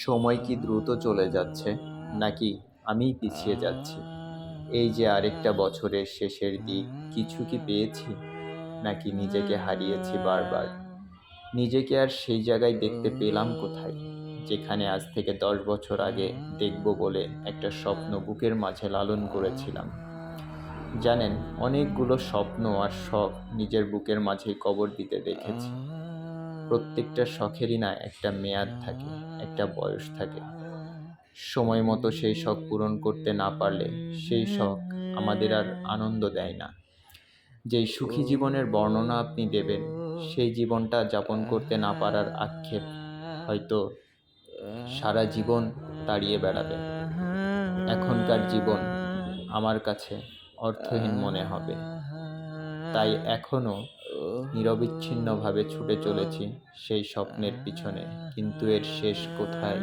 সময় কি দ্রুত চলে যাচ্ছে, নাকি আমিই পিছিয়ে যাচ্ছি? এই যে আরেকটা বছরের শেষের দিক, কিছু কি পেয়েছি? নাকি নিজেকে হারিয়েছি বারবার? নিজেকে আর সেই জায়গায় দেখতে পেলাম কোথায়? যেখানে আজ থেকে দশ বছর আগে দেখব বলে একটা স্বপ্ন বুকের মাঝে লালন করেছিলাম। জানেন, অনেকগুলো স্বপ্ন আর শখ নিজের বুকের মাঝেই কবর দিতে দেখেছি। প্রত্যেকটা শখেরই না একটা মেয়াদ থাকে, একটা বয়স থাকে। সময় মতো সেই শখ পূরণ করতে না পারলে সেই শখ আমাদের আর আনন্দ দেয় না। যেই সুখী জীবনের বর্ণনা আপনি দেবেন, সেই জীবনটা যাপন করতে না পারার আক্ষেপ হয়তো সারা জীবন তাড়িয়ে বেড়াবে। এখনকার জীবন আমার কাছে অর্থহীন মনে হবে। তাই এখনও নিরবিচ্ছিন্নভাবে ছুটে চলেছি সেই স্বপ্নের পিছনে কিন্তু এর শেষ কোথায়?